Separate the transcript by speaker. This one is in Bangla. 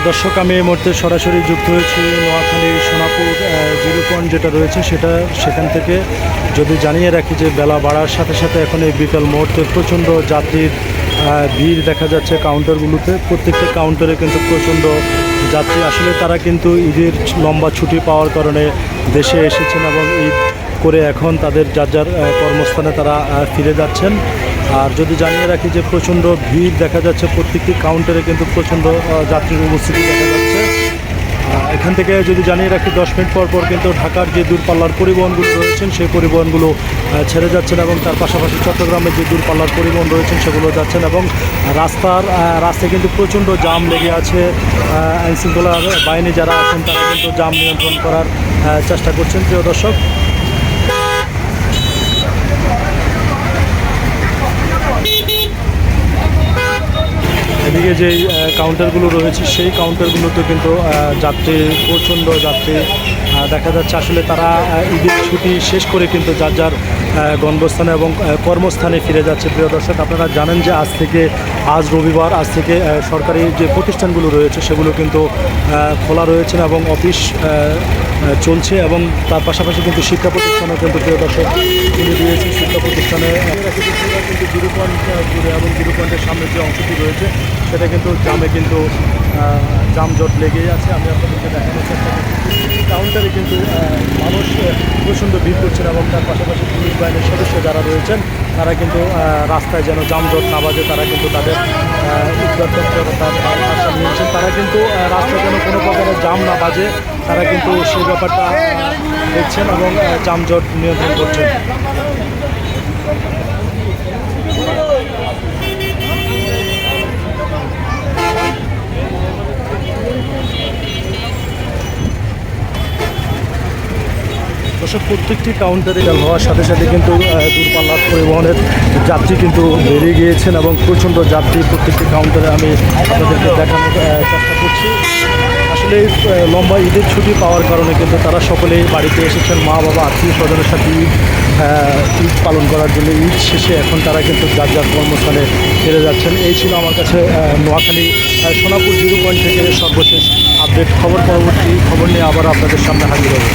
Speaker 1: প্রিয় দর্শক, আমি এই মুহূর্তে সরাসরি যুক্ত হয়েছি নোয়াখালী সোনাপুর জিরো পয়েন্ট যেটা রয়েছে সেটা সেখান থেকে। যদি জানিয়ে রাখি যে বেলা বাড়ার সাথে সাথে এখন এই বিকাল মুহূর্তে প্রচণ্ড যাত্রীর ভিড় দেখা যাচ্ছে কাউন্টারগুলোতে। প্রত্যেকটা কাউন্টারে কিন্তু প্রচণ্ড যাত্রী। আসলে তারা কিন্তু ঈদের লম্বা ছুটি পাওয়ার কারণে দেশে এসেছেন এবং ঈদ করে এখন তাদের যার যার কর্মস্থানে তারা ফিরে যাচ্ছেন। আর যদি জানিয়ে রাখি যে প্রচণ্ড ভিড় দেখা যাচ্ছে, প্রত্যেকটি কাউন্টারে কিন্তু প্রচণ্ড যাত্রীর উপস্থিতি দেখা যাচ্ছে। এখান থেকে যদি জানিয়ে রাখি, দশ মিনিট পর পর কিন্তু ঢাকার যে দূরপাল্লার পরিবহনগুলো রয়েছেন সেই পরিবহনগুলো ছেড়ে যাচ্ছেন এবং তার পাশাপাশি চট্টগ্রামে যে দূরপাল্লার পরিবহন রয়েছেন সেগুলো যাচ্ছেন এবং রাস্তার রাস্তায় কিন্তু প্রচণ্ড জাম লেগে আছে। আইনশৃঙ্খলার বাহিনী যারা আছেন, তারা কিন্তু জাম নিয়ন্ত্রণ করার চেষ্টা করছেন। প্রিয় দর্শক এদিকে যেই কাউন্টারগুলো রয়েছে সেই কাউন্টারগুলোতে কিন্তু যাত্রী প্রচণ্ড যাত্রী দেখা যাচ্ছে আসলে তারা ঈদের ছুটি শেষ করে কিন্তু যার যার আহ, গন্তব্যস্থানে এবং কর্মস্থানে ফিরে যাচ্ছে। প্রিয় দর্শক আপনারা জানেন যে আজ থেকে আজ রবিবার আজ থেকে সরকারি যে প্রতিষ্ঠানগুলো রয়েছে সেগুলো কিন্তু খোলা রয়েছে এবং অফিস চলছে এবং তার পাশাপাশি কিন্তু শিক্ষা প্রতিষ্ঠানও কিন্তু প্রিয় দর্শক তুলে দিয়েছে শিক্ষা প্রতিষ্ঠানে কিন্তু জিরো পয়েন্ট জুড়ে এবং জিরো পয়েন্টের সামনে যে অংশটি রয়েছে, সেটা কিন্তু জামে কিন্তু জামজট লেগেই আছে। আমি আপনাদেরকে দেখানোর চেষ্টা কাউন্টারে কিন্তু মানুষ প্রচণ্ড ভিড় করছেন এবং তার পাশাপাশি পুলিশ বাহিনীর সদস্য যারা রয়েছেন, তারা কিন্তু রাস্তায় যেন যানজট না বাজে, তারা কিন্তু তাদের আশা নিয়েছেন। তারা কিন্তু রাস্তায় যেন কোনো প্রকারের জাম না বাজে, তারা কিন্তু সেই ব্যাপারটা দেখছেন এবং যানজট নিয়ন্ত্রণ করছেন। দর্শক প্রত্যেকটি কাউন্টারে হওয়ার সাথে সাথে কিন্তু দূরপাল্লার পরিবহনের যাত্রী কিন্তু বেড়ে গিয়েছেন এবং প্রচণ্ড যাত্রী প্রত্যেকটি কাউন্টারে আমি আপনাদেরকে দেখানোর চেষ্টা করছি। আসলে লম্বা ঈদের ছুটি পাওয়ার কারণে কিন্তু তারা সকলেই বাড়িতে এসেছেন। মা, বাবা, আত্মীয় স্বজনের সাথে ঈদ ঈদ পালন করার জন্য। ঈদ শেষে এখন তারা কিন্তু যার যার কর্মস্থানে ফিরে যাচ্ছেন। এই ছিল আমার কাছে নোয়াখালী সোনাপুর জিরো পয়েন্ট থেকে সর্বশেষ আপডেট। খবর পরবর্তী খবর নিয়ে আবার আপনাদের সামনে হাজির হবে।